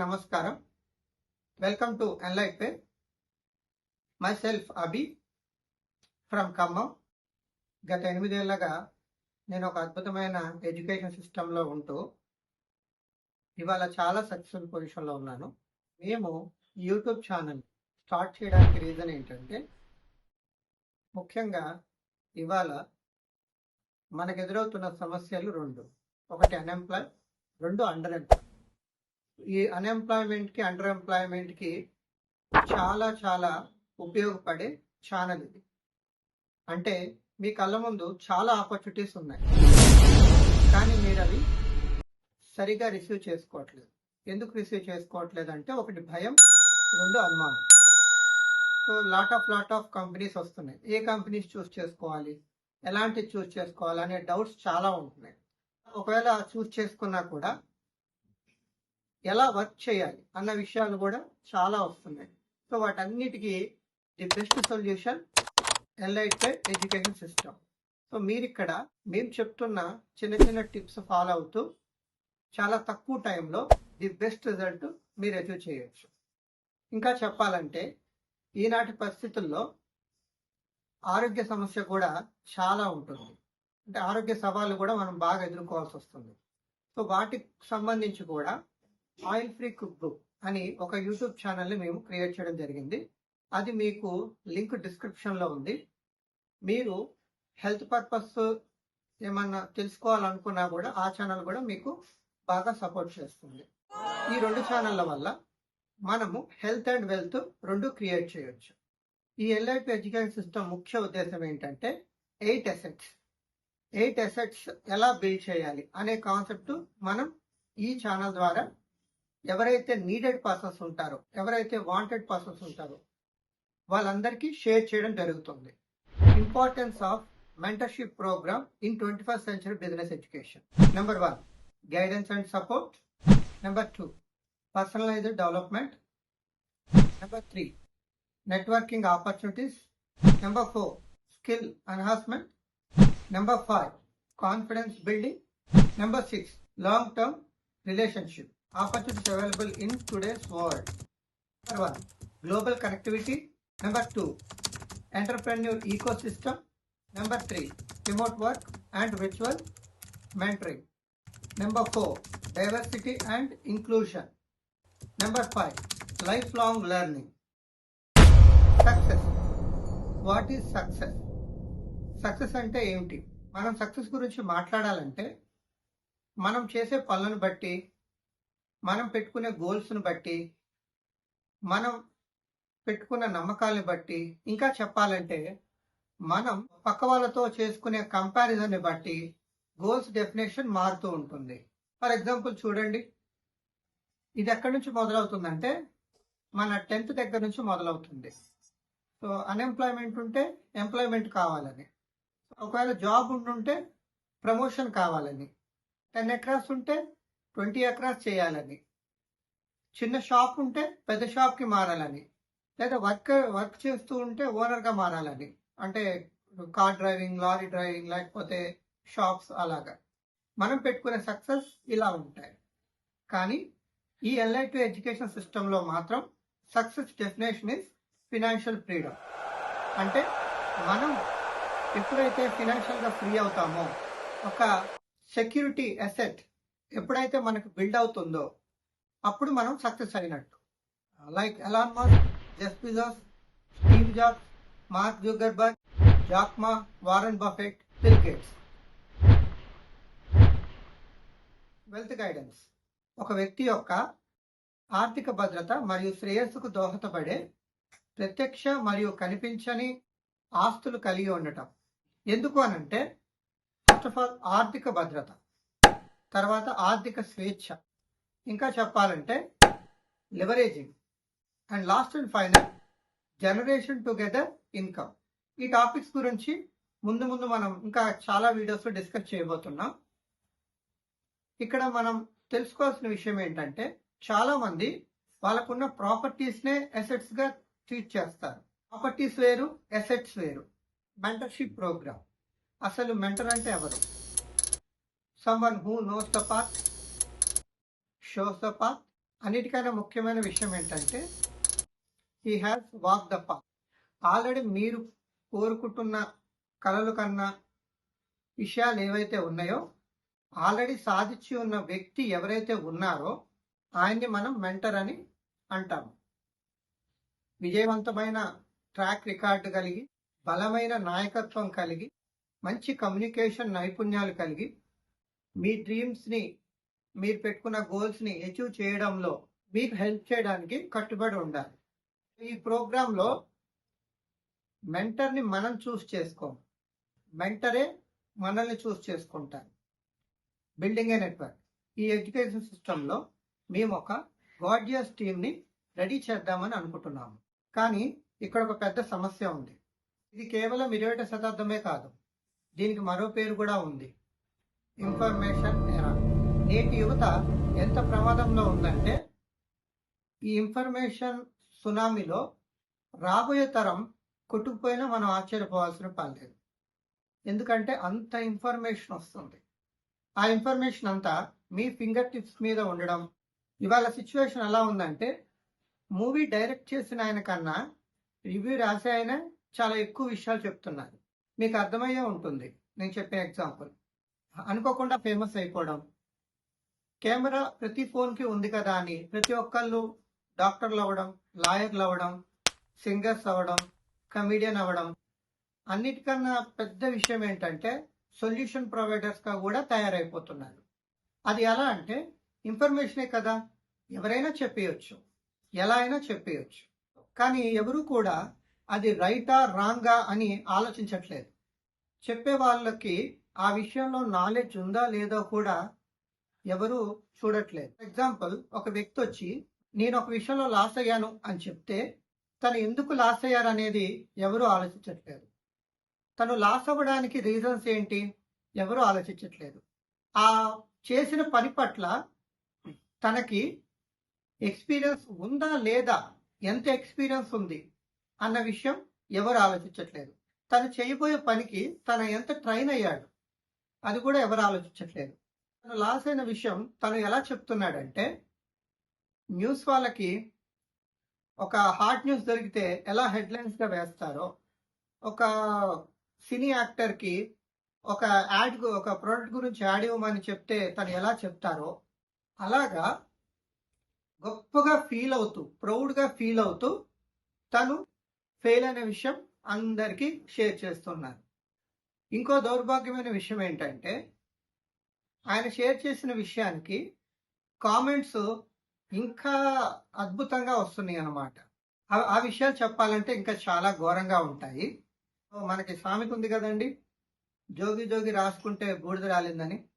నమస్కారం. Welcome to enlight pay my self Abhi from Khammam. గత ఎనిమిదేళ్ళగా నేను ఒక అద్భుతమైన ఎడ్యుకేషన్ సిస్టంలో ఉంటూ ఇవాళ చాలా సక్సెస్ఫుల్ పొజిషన్లో ఉన్నాను. మేము యూట్యూబ్ ఛానల్ స్టార్ట్ చేయడానికి రీజన్ ఏంటంటే ముఖ్యంగా ఇవాళ మనకు ఎదురవుతున్న సమస్యలు రెండు. ఒకటి అన్ఎంప్లాయ్ రెండు అండర్ ఎంప్లాయ్ ఈ అన్ఎంప్లాయ్మెంట్కి అండర్ ఎంప్లాయ్మెంట్కి చాలా చాలా ఉపయోగపడే ఛానల్ ఇది. అంటే మీ కళ్ళ ముందు చాలా ఆపర్చునిటీస్ ఉన్నాయి. కానీ మీరు అవి సరిగా రిసీవ్ చేసుకోవట్లేదు. ఎందుకు రిసీవ్ చేసుకోవట్లేదు అంటే ఒకటి భయం రెండు అనుమానం so lot of lot of companies వస్తున్నాయి. ఏ కంపెనీస్ చూస్ చేసుకోవాలి? ఎలాంటి చూస్ చేసుకోవాలి? అనే డౌట్స్ చాలా ఉంటున్నాయి. ఒకవేళ చూస్ చేసుకున్నా కూడా ఎలా వర్క్ చేయాలి అన్న విషయాలు కూడా చాలా వస్తున్నాయి. సో వాటన్నిటికీ the best solution enlightened education system. So మీరు ఇక్కడ మేము చెప్తున్న చిన్న చిన్న టిప్స్ ఫాలో అవుతూ చాలా తక్కువ టైంలో ది బెస్ట్ రిజల్ట్ మీరు అచీవ్ చేయొచ్చు. ఇంకా చెప్పాలంటే ఈనాటి పరిస్థితుల్లో ఆరోగ్య సమస్య కూడా చాలా ఉంటుంది. అంటే ఆరోగ్య సవాళ్ళు కూడా మనం బాగా ఎదుర్కోవాల్సి వస్తుంది. సో వాటికి సంబంధించి కూడా ఆయిల్ ఫ్రీ కుక్ బుక్ అని ఒక యూట్యూబ్ ఛానల్ని మేము క్రియేట్ చేయడం జరిగింది. అది మీకు లింక్ డిస్క్రిప్షన్లో ఉంది. మీరు హెల్త్ పర్పస్ ఏమన్నా తెలుసుకోవాలనుకున్నా కూడా ఆ ఛానల్ కూడా మీకు బాగా సపోర్ట్ చేస్తుంది. ఈ రెండు ఛానళ్ళ వల్ల మనము హెల్త్ అండ్ వెల్త్ రెండు క్రియేట్ చేయొచ్చు. ఈ ఎల్ఐపి ఎడ్యుకేషన్ సిస్టమ్ ముఖ్య ఉద్దేశం ఏంటంటే ఎయిట్ అసెట్స్. ఎయిట్ అసెట్స్ ఎలా బిల్డ్ చేయాలి అనే కాన్సెప్ట్ మనం ఈ ఛానల్ ద్వారా ఎవరైతే నీడెడ్ పర్సన్స్ ఉంటారో ఎవరైతే వాంటెడ్ పర్సన్స్ ఉంటారో వాళ్ళందరికీ షేర్ చేయడం జరుగుతుంది. Importance of mentorship programme in twenty first century business education number one guidance and support number two personalised development number three networking opportunities number four skill enhancement number five confidence building number six long term relationship opportunities available in today's world. Number one, global connectivity. Number two, entrepreneur ecosystem. Number three, remote work and virtual mentoring. Number four, diversity and inclusion. Number five, lifelong learning. Success. What is success? Success అంటే ఏమిటి మనం success గురించి మాట్లాడాలంటే మనం చేసే పనులను బట్టి మనం పెట్టుకునే గోల్స్ను బట్టి మనం పెట్టుకున్న నమ్మకాలను బట్టి ఇంకా చెప్పాలంటే మనం పక్క వాళ్ళతో చేసుకునే కంపారిజన్ని బట్టి గోల్స్ డెఫినేషన్ మారుతూ ఉంటుంది. ఫర్ ఎగ్జాంపుల్ చూడండి. ఇది ఎక్కడి నుంచి మొదలవుతుందంటే మన టెన్త్ దగ్గర నుంచి మొదలవుతుంది. సో అన్ఎంప్లాయ్మెంట్ ఉంటే ఎంప్లాయ్మెంట్ కావాలని. ఒకవేళ జాబ్ ఉండుంటే ప్రమోషన్ కావాలని. టెన్ ఎకరాస్ ఉంటే ట్వంటీ ఎకరాస్ చేయాలని. చిన్న షాప్ ఉంటే పెద్ద షాప్కి మారాలని. లేదా వర్క్ వర్క్ చేస్తూ ఉంటే ఓనర్గా మారాలని. అంటే కార్ డ్రైవింగ్ లారీ డ్రైవింగ్ లేకపోతే షాప్స్ అలాగా. మనం పెట్టుకునే సక్సెస్ ఇలా ఉంటాయి. కానీ ఈ ఎన్ఐటి ఎడ్యుకేషన్ సిస్టంలో మాత్రం success definition is financial freedom. అంటే మనం ఎప్పుడైతే ఫినాన్షియల్గా ఫ్రీ అవుతామో ఒక సెక్యూరిటీ అసెట్ ఎప్పుడైతే మనకు బిల్డ్ అవుతుందో అప్పుడు మనం సక్సెస్ అయినట్టు. Like Elon Musk Jeff Bezos Steve Jobs Mark Zuckerberg Jack Ma Warren Buffett Bill Gates wealth guidance ఒక వ్యక్తి యొక్క ఆర్థిక భద్రత మరియు శ్రేయస్సుకు దోహదపడే ప్రత్యక్ష మరియు కనిపించని ఆస్తులు కలిగి ఉండటం. ఎందుకు అనంటే ఫస్ట్ ఆఫ్ ఆల్ ఆర్థిక భద్రత. తర్వాత ఆర్థిక స్వేచ్ఛ. ఇంకా చెప్పాలంటే leveraging and last and final generation together income ఈ టాపిక్స్ గురించి ముందు ముందు మనం ఇంకా చాలా వీడియోస్లో డిస్కస్ చేయబోతున్నాం. ఇక్కడ మనం తెలుసుకోవాల్సిన విషయం ఏంటంటే చాలామంది వాళ్ళకున్న ప్రాపర్టీస్నే అసెట్స్గా ట్రీట్ చేస్తారు. ప్రాపర్టీస్ వేరు అసెట్స్ వేరు. మెంటర్షిప్ ప్రోగ్రామ్ అసలు మెంటర్ అంటే ఎవరు? Someone who knows the path, shows the path, అన్నిటికైనా ముఖ్యమైన విషయం ఏంటంటే he has walk the path already మీరు కోరుకుంటున్న కలలు కన్నా విషయాలు ఏవైతే ఉన్నాయో ఆల్రెడీ సాధించి ఉన్న వ్యక్తి ఎవరైతే ఉన్నారో ఆయన్ని మనం మెంటర్ అని అంటాము. విజయవంతమైన ట్రాక్ రికార్డు కలిగి బలమైన నాయకత్వం కలిగి మంచి కమ్యూనికేషన్ నైపుణ్యాలు కలిగి మీ డ్రీమ్స్ని మీరు పెట్టుకున్న గోల్స్ని అచీవ్ చేయడంలో మీకు హెల్ప్ చేయడానికి కట్టుబడి ఉండాలి. ఈ ప్రోగ్రాంలో మెంటర్ని మనం చూస్ చేసుకోం. మెంటరే మనల్ని చూస్ చేసుకుంటారు. బిల్డింగ్ ఏ నెట్వర్క్ ఈ ఎడ్యుకేషన్ సిస్టంలో మేము ఒక గార్జియస్ టీమ్ని రెడీ చేద్దామని అనుకుంటున్నాము. కానీ ఇక్కడ ఒక పెద్ద సమస్య ఉంది. ఇది కేవలం ఇరవై శతాబ్దమే కాదు. దీనికి మరో పేరు కూడా ఉంది. ఇన్ఫర్మేషన్ ఎరా. నేటి యువత ఎంత ప్రమాదంలో ఉందంటే ఈ ఇన్ఫర్మేషన్ సునామీలో రాబోయే తరం కొట్టుకుపోయినా మనం ఆశ్చర్యపోవాల్సిన పని లేదు. ఎందుకంటే అంత ఇన్ఫర్మేషన్ వస్తుంది. ఆ ఇన్ఫర్మేషన్ అంతా మీ ఫింగర్ టిప్స్ మీద ఉండడం ఇవాళ సిచ్యువేషన్ ఎలా ఉందంటే మూవీ డైరెక్ట్ చేసిన ఆయన కన్నా రివ్యూ రాసే ఆయన చాలా ఎక్కువ విషయాలు చెప్తున్నారు. మీకు అర్థమయ్యే ఉంటుంది. నేను చెప్పే ఎగ్జాంపుల్. అనుకోకుండా ఫేమస్ అయిపోవడం. కెమెరా ప్రతి ఫోన్కి ఉంది కదా అని ప్రతి ఒక్కళ్ళు డాక్టర్లు అవ్వడం లాయర్లు అవ్వడం సింగర్స్ అవ్వడం కమీడియన్ అవ్వడం. అన్నిటికన్నా పెద్ద విషయం ఏంటంటే సొల్యూషన్ ప్రొవైడర్స్గా కూడా తయారైపోతున్నారు. అది ఎలా అంటే ఇన్ఫర్మేషనే కదా ఎవరైనా చెప్పేయచ్చు. ఎలా అయినా చెప్పేయచ్చు. కానీ ఎవరు కూడా అది రైటా రాంగా అని ఆలోచించట్లేదు. చెప్పే వాళ్ళకి ఆ విషయంలో నాలెడ్జ్ ఉందా లేదో కూడా ఎవరు చూడట్లేదు. ఎగ్జాంపుల్ ఒక వ్యక్తి వచ్చి నేను ఒక విషయంలో లాస్ అయ్యాను అని చెప్తే తను ఎందుకు లాస్ అయ్యారు అనేది ఎవరు ఆలోచించట్లేదు. తను లాస్ అవ్వడానికి రీజన్స్ ఏంటి ఎవరు ఆలోచించట్లేదు. ఆ చేసిన పని పట్ల తనకి ఎక్స్పీరియన్స్ ఉందా లేదా ఎంత ఎక్స్పీరియన్స్ ఉంది అన్న విషయం ఎవరు ఆలోచించట్లేదు. తను చేయబోయే పనికి తన ఎంత ట్రైన్ అయ్యాడు అది కూడా ఎవరు ఆలోచించట్లేదు. తను లాస్ అయిన విషయం తను ఎలా చెప్తున్నాడంటే న్యూస్ వాళ్ళకి ఒక హాట్ న్యూస్ దొరికితే ఎలా హెడ్లైన్స్గా వేస్తారో ఒక సినీ యాక్టర్కి ఒక యాడ్ ఒక ప్రోడక్ట్ గురించి యాడ్ ఇవ్వమని చెప్తే తను ఎలా చెప్తారో అలాగా గొప్పగా ఫీల్ అవుతూ ప్రౌడ్గా ఫీల్ అవుతూ తను ఫెయిల్ అయిన విషయం అందరికీ షేర్ చేస్తున్నారు. ఇంకో దౌర్భాగ్యమైన విషయం ఏంటంటే ఆయన షేర్ చేసిన విషయానికి కామెంట్స్ ఇంకా అద్భుతంగా వస్తున్నాయి అన్నమాట. ఆ- విషయాలు చెప్పాలంటే ఇంకా చాలా ఘోరంగా ఉంటాయి. మనకి సామెత ఉంది కదండి జోగి జోగి రాసుకుంటే బూడిద రాలిందని.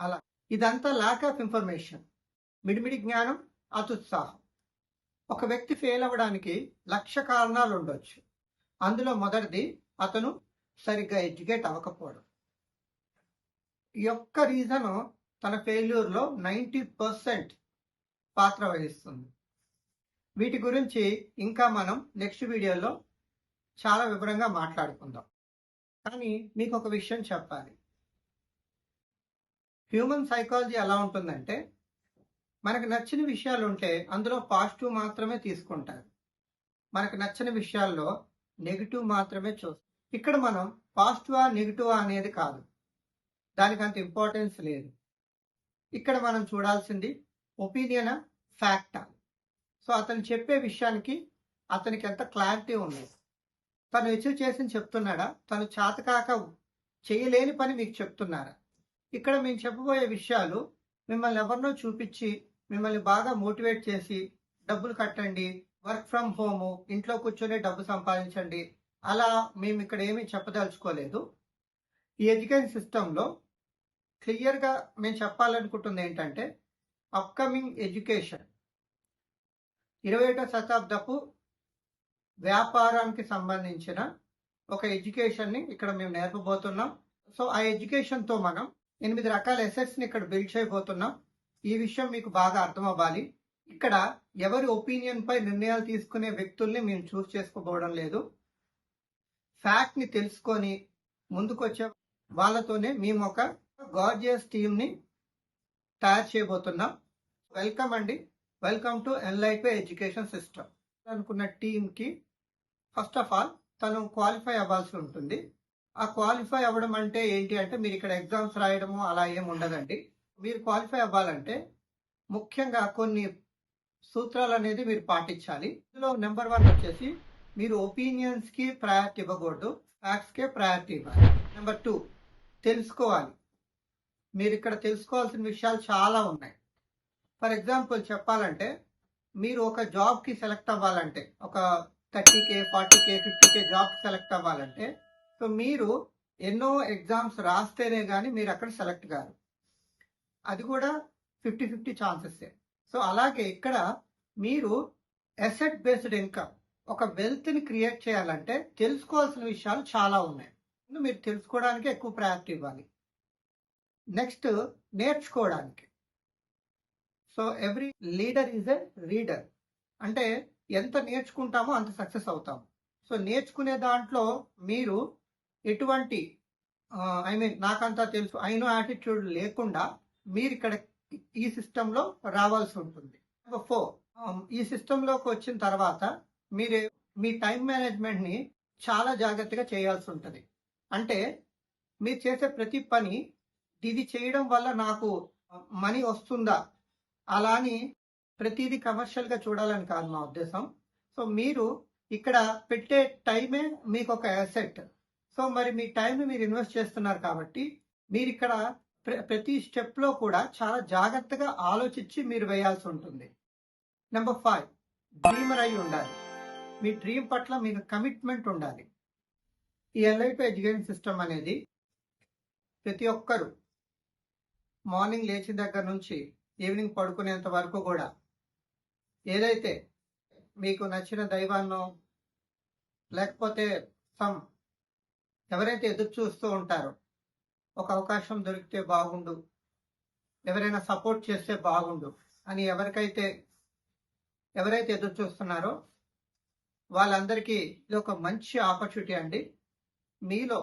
అలా ఇదంతా లాక్ ఆఫ్ ఇన్ఫర్మేషన్ మిడిమిడి జ్ఞానం అతుత్సాహం ఒక వ్యక్తి ఫెయిల్ అవ్వడానికి లక్ష కారణాలు ఉండొచ్చు. అందులో మొదటిది అతను సరిగ్గా ఎడ్యుకేట్ అవ్వకపోవడం. ఈ యొక్క రీజను తన ఫెయిల్యూర్లో నైంటీ పర్సెంట్ పాత్ర వహిస్తుంది. వీటి గురించి ఇంకా మనం నెక్స్ట్ వీడియోలో చాలా వివరంగా మాట్లాడుకుందాం. కానీ మీకు ఒక విషయం చెప్పాలి. హ్యూమన్ సైకాలజీ ఎలా ఉంటుందంటే మనకు నచ్చిన విషయాలు ఉంటే అందులో పాజిటివ్ మాత్రమే తీసుకుంటారు. మనకు నచ్చని విషయాల్లో నెగిటివ్ మాత్రమే చూస్తాం ఇక్కడ మనం పాజిటివా నెగిటివా అనేది కాదు. దానికి అంత ఇంపార్టెన్స్ లేదు. ఇక్కడ మనం చూడాల్సింది ఒపీనియనా ఫ్యాక్టా. సో అతను చెప్పే విషయానికి అతనికి ఎంత క్లారిటీ ఉంది. తను అచీవ్ చేసి చెప్తున్నాడా? తను చాతకాక చేయలేని పని మీకు చెప్తున్నారా? ఇక్కడ మేము చెప్పబోయే విషయాలు మిమ్మల్ని ఎవరినో చూపించి మిమ్మల్ని బాగా మోటివేట్ చేసి డబ్బులు కట్టండి వర్క్ ఫ్రమ్ హోము ఇంట్లో కూర్చొని డబ్బు సంపాదించండి అలా మేము ఇక్కడ ఏమీ చెప్పదలుచుకోలేదు. ఈ ఎడ్యుకేషన్ సిస్టంలో క్లియర్గా మేము చెప్పాలనుకుంటుంది ఏంటంటే అప్కమింగ్ ఎడ్యుకేషన్. ఇరవై ఒకటో శతాబ్దపు వ్యాపారానికి సంబంధించిన ఒక ఎడ్యుకేషన్ని ఇక్కడ మేము నేర్పబోతున్నాం. సో ఆ ఎడ్యుకేషన్తో మనం ఎనిమిది రకాల ఎసెట్స్ని ఇక్కడ బిల్డ్ చేయబోతున్నాం. ఈ విషయం మీకు బాగా అర్థం అవ్వాలి ఇక్కడ ఎవరి ఒపీనియన్ పై నిర్ణయాలు తీసుకునే వ్యక్తుల్ని మేము చూస్ చేసుకోబోవడం లేదు. ఫ్యాక్ట్ని తెలుసుకొని ముందుకొచ్చే. వాళ్ళతోనే మేము ఒక గార్జియస్ టీమ్ని తయారు చేయబోతున్నాం. వెల్కమ్ అండి. Welcome to enlight education system అనుకున్న టీంకి ఫస్ట్ ఆఫ్ ఆల్ తను క్వాలిఫై అవ్వాల్సి ఉంటుంది. ఆ క్వాలిఫై అవ్వడం అంటే ఏంటి అంటే మీరు ఇక్కడ ఎగ్జామ్స్ రాయడము అలా ఏం ఉండదండి. మీరు క్వాలిఫై అవ్వాలంటే ముఖ్యంగా కొన్ని సూత్రాలు అనేది మీరు పాటించాలి. ఇందులో నెంబర్ వన్ వచ్చేసి మీరు ఒపీనియన్స్కి ప్రయారిటీ ఇవ్వకూడదు ఫ్యాక్ట్స్కే ప్రయారిటీ ఇవ్వాలి. నెంబర్ టూ తెలుసుకోవాలి. మీరు ఇక్కడ తెలుసుకోవాల్సిన విషయాలు చాలా ఉన్నాయి. ఫర్ ఎగ్జాంపుల్ చెప్పాలంటే మీరు ఒక జాబ్కి సెలెక్ట్ అవ్వాలంటే ఒక thirty K forty K fifty K job select అవ్వాలంటే సో మీరు ఎన్నో ఎగ్జామ్స్ రాస్తేనే కానీ మీరు అక్కడ సెలెక్ట్ కారు. అది కూడా ఫిఫ్టీ ఫిఫ్టీ ఛాన్సెస్ సో అలాగే ఇక్కడ మీరు అసెట్ బేస్డ్ ఇన్కమ్ ఒక వెల్త్ని క్రియేట్ చేయాలంటే తెలుసుకోవాల్సిన విషయాలు చాలా ఉన్నాయి. మీరు తెలుసుకోవడానికి ఎక్కువ ప్రయారిటీ ఇవ్వాలి. నెక్స్ట్ నేర్చుకోవడానికి. So every leader is a reader అంటే ఎంత నేర్చుకుంటామో అంత సక్సెస్ అవుతాము. సో నేర్చుకునే దాంట్లో మీరు ఎటువంటి ఐ మీన్ నాకంతా తెలుసు అయిన యాటిట్యూడ్ లేకుండా మీరు ఇక్కడ ఈ సిస్టంలో రావాల్సి ఉంటుంది. ఫోర్ um, ఈ సిస్టంలోకి వచ్చిన తర్వాత మీరు మీ టైం మేనేజ్మెంట్ని చాలా జాగ్రత్తగా చేయాల్సి ఉంటుంది. అంటే మీరు చేసే ప్రతి పని ఇది చేయడం వల్ల నాకు మనీ వస్తుందా? అలా అని ప్రతిదీ కమర్షియల్గా చూడాలని కాదు మా ఉద్దేశం. సో మీరు ఇక్కడ పెట్టే టైమే మీకు ఒక అసెట్ సో మరి మీ టైంని మీరు ఇన్వెస్ట్ చేస్తున్నారు కాబట్టి మీరు ఇక్కడ ప్ర- ప్రతి స్టెప్లో కూడా చాలా జాగ్రత్తగా ఆలోచించి మీరు వేయాల్సి ఉంటుంది. నెంబర్ ఫైవ్ డ్రీమర్ అయి ఉండాలి. మీ డ్రీమ్ పట్ల మీకు కమిట్మెంట్ ఉండాలి. ఈ ఎల్ఐపి ఎడ్యుకేషన్ సిస్టమ్ అనేది ప్రతి ఒక్కరు మార్నింగ్ లేచిన దగ్గర నుంచి ఈవినింగ్ పడుకునేంత వరకు కూడా ఏదైతే మీకు నచ్చిన దైవాన్నో లేకపోతే సమ్ ఎవరైతే ఎదురు చూస్తూ ఉంటారో ఒక అవకాశం దొరికితే బాగుండు. ఎవరైనా సపోర్ట్ చేస్తే బాగుండు. అని ఎవరికైతే ఎవరైతే ఎదురు చూస్తున్నారో వాళ్ళందరికీ ఇది ఒక మంచి ఆపర్చునిటీ అండి. మీలో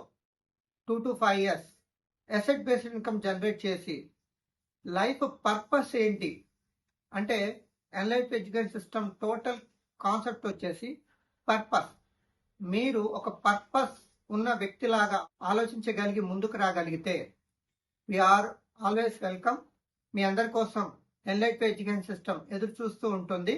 two to five years asset based income generate చేసి లైఫ్ పర్పస్ ఏంటి? అంటే Enlife education system total concept వచ్చేసి పర్పస్ మీరు ఒక పర్పస్ ఉన్న వ్యక్తిలాగా ఆలోచించగలిగి ముందుకు రాగలిగితే ఆర్ ఆల్వేస్ వెల్కమ్ మీ అందరి కోసం ఎన్లైఫ్ ఎడ్యుకేషన్ సిస్టమ్ ఎదురు చూస్తూ ఉంటుంది.